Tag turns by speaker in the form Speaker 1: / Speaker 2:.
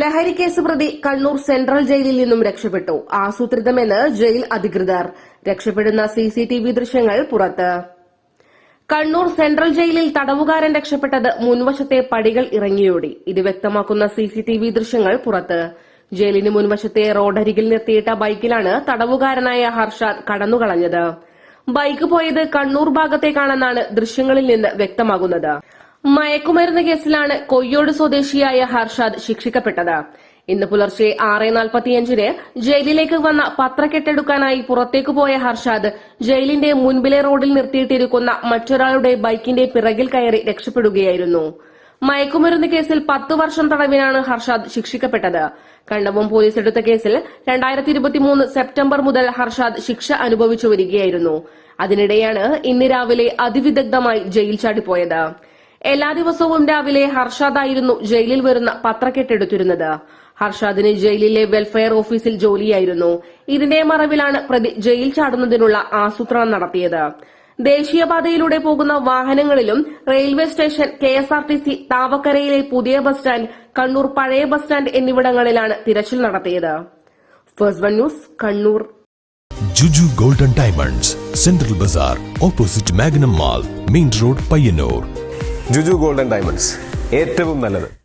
Speaker 1: ലഹരി കേസ് പ്രതി കണ്ണൂർ സെൻട്രൽ ജയിലിൽ നിന്നും രക്ഷപ്പെട്ടു. ആസൂത്രിതമെന്ന് ജയിൽ അധികൃതർ. രക്ഷപ്പെടുന്ന സിസിടിവി ദൃശ്യങ്ങൾ പുറത്ത്. കണ്ണൂർ സെൻട്രൽ ജയിലിൽ തടവുകാരൻ രക്ഷപ്പെട്ടത് മുൻവശത്തെ പടികൾ ഇറങ്ങിയോടി. ഇത് വ്യക്തമാക്കുന്ന സിസിടിവി ദൃശ്യങ്ങൾ പുറത്ത്. ജയിലിന് മുൻവശത്തെ റോഡരികിൽ നിർത്തിയിട്ട ബൈക്കിലാണ് തടവുകാരനായ ഹർഷാദ് കടന്നുകളഞ്ഞത്. ബൈക്ക് പോയത് കണ്ണൂർ ഭാഗത്തേക്കാണെന്നാണ് ദൃശ്യങ്ങളിൽ നിന്ന് വ്യക്തമാകുന്നത്. മയക്കുമരുന്ന് കേസിലാണ് കൊയ്യോട് സ്വദേശിയായ ഹർഷാദ് ശിക്ഷിക്കപ്പെട്ടത്. ഇന്ന് പുലർച്ചെ ആറ് നാൽപ്പത്തിയഞ്ചിന് ജയിലിലേക്ക് വന്ന പത്രക്കെട്ടെടുക്കാനായി പുറത്തേക്ക് പോയ ഹർഷാദ് ജയിലിന്റെ മുൻപിലെ റോഡിൽ നിർത്തിയിട്ടിരിക്കുന്ന മറ്റൊരാളുടെ ബൈക്കിന്റെ പിറകിൽ കയറി രക്ഷപ്പെടുകയായിരുന്നു. മയക്കുമരുന്ന് കേസിൽ പത്ത് വർഷം തടവിനാണ് ഹർഷാദ് ശിക്ഷിക്കപ്പെട്ടത്. കണ്ടവും പോലീസ് എടുത്ത കേസിൽ രണ്ടായിരത്തി ഇരുപത്തിമൂന്ന് സെപ്റ്റംബർ മുതൽ ഹർഷാദ് ശിക്ഷ അനുഭവിച്ചു വരികയായിരുന്നു. അതിനിടെയാണ് ഇന്ന് രാവിലെ അതിവിദഗ്ധമായി ജയിൽ ചാടിപ്പോയത്. എല്ലാ ദിവസവും രാവിലെ ഹർഷാദായിരുന്നു ജയിലിൽ വരുന്ന പത്രക്കെട്ടെടുത്തിരുന്നത്. ഹർഷാദിന് ജയിലിലെ വെൽഫെയർ ഓഫീസിൽ ജോലിയായിരുന്നു. ഇതിന്റെ മറവിലാണ് പ്രതി ജയിൽ ചാടുന്നതിനുള്ള ആസൂത്രണം നടത്തിയത്. ദേശീയപാതയിലൂടെ പോകുന്ന വാഹനങ്ങളിലും railway station K S R T C താവക്കരയിലെ പുതിയ ബസ് സ്റ്റാൻഡ് കണ്ണൂർ പഴയ ബസ് സ്റ്റാൻഡ് എന്നിവിടങ്ങളിലാണ് തിരച്ചിൽ നടത്തിയത്. First one news Kannur.
Speaker 2: Juju golden diamonds central Bazar opposite Magnum mall main road Payyanur.
Speaker 3: Juju golden diamonds. ഏറ്റവും നല്ലത്.